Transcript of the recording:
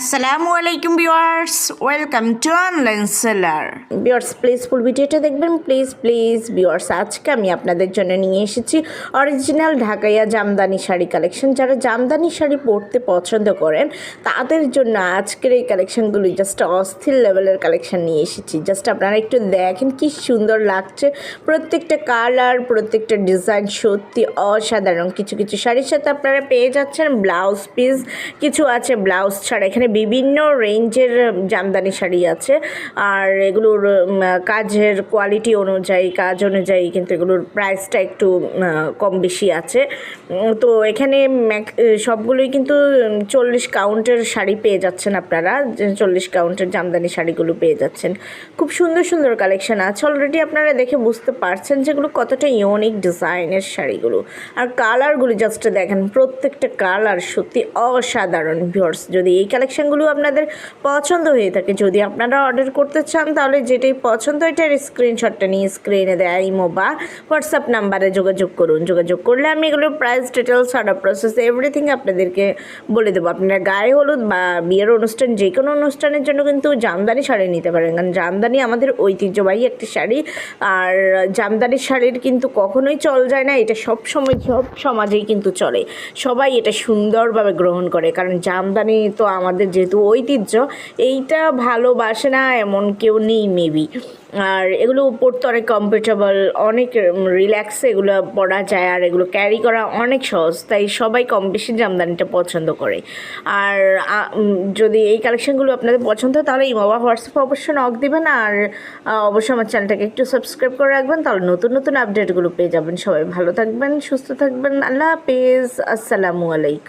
আসসালামু আলাইকুম viewers, welcome to online seller. Viewers please full ভিডিওটা দেখবেন প্লিজ প্লিজ ভিউয়ার্স, আজকে আমি আপনাদের জন্য নিয়ে এসেছি অরিজিনাল ঢাকাইয়া জামদানি শাড়ি কালেকশন যারা জামদানি শাড়ি পরতে পছন্দ করেন, তাদের জন্য আজকের এই কালেকশনগুলি জাস্ট অস্থির লেভেলের কালেকশন নিয়ে এসেছি। জাস্ট আপনারা একটু দেখেন কি সুন্দর লাগছে। প্রত্যেকটা কালার প্রত্যেকটা ডিজাইন সত্যি অসাধারণ। কিছু কিছু শাড়ির সাথে আপনারা পেয়ে যাচ্ছেন ব্লাউজ পিস কিছু আছে ব্লাউজ ছাড়া। বিভিন্ন রেঞ্জের জামদানি শাড়ি আছে। আর এগুলোর কাজের কোয়ালিটি অনুযায়ী, কাজ অনুযায়ী কিন্তু এগুলোর প্রাইসটা একটু কম বেশি আছে। তো এখানে সবগুলোই কিন্তু চল্লিশ কাউন্টের শাড়ি পেয়ে যাচ্ছেন আপনারা। চল্লিশ কাউন্টের জামদানি শাড়িগুলো পেয়ে যাচ্ছেন। খুব সুন্দর সুন্দর কালেকশন আছে। অলরেডি আপনারা দেখে বুঝতে পারছেন যেগুলো কতটা ইউনিক ডিজাইনের শাড়িগুলো। আর কালারগুলো জাস্ট দেখেন, প্রত্যেকটা কালার সত্যি অসাধারণ ভিউয়ার্স যদি এই কালেকশনগুলো আপনাদের পছন্দ হয়ে থাকে। যদি আপনারা অর্ডার করতে চান, তাহলে যেটাই পছন্দ এটার স্ক্রিনশটটা নিয়ে স্ক্রিনে দেয়, ইমো বা হোয়াটসঅ্যাপ নাম্বারে যোগাযোগ করুন। যোগাযোগ করলে আমি এগুলোর price details order process everything আপনাদেরকে বলে দেবো। আপনারা গায়ে হলুদ বা বিয়ের অনুষ্ঠান যে কোনো অনুষ্ঠানের জন্য কিন্তু জামদানি শাড়ি নিতে পারেন। কারণ জামদানি আমাদের ঐতিহ্যবাহী একটি শাড়ি। আর জামদানি শাড়ির কিন্তু কখনোই চল যায় না, এটা সব সময় সব সমাজেই কিন্তু চলে। সবাই এটা সুন্দরভাবে গ্রহণ করে। কারণ জামদানি তো আমাদের যেহেতু ঐতিহ্য, এইটা ভালোবাসে না এমন কেউ নেই মেবি আর এগুলো পড়তে অনেক কমফোর্টেবল অনেক রিল্যাক্সে এগুলো পরা যায় আর এগুলো ক্যারি করা অনেক সহজ, তাই সবাই কম বেশি জামদানিটা পছন্দ করে। আর যদি এই কালেকশনগুলো আপনাদের পছন্দ হয়, তাহলে ইমোবা, হোয়াটসঅ্যাপে অবশ্যই নক দেবেন আর অবশ্যই আমার চ্যানেলটাকে একটু সাবস্ক্রাইব করে রাখবেন, তাহলে নতুন নতুন আপডেটগুলো পেয়ে যাবেন। সবাই ভালো থাকবেন, সুস্থ থাকবেন, আল্লাহ হাফেজ, আসসালামু আলাইকুম।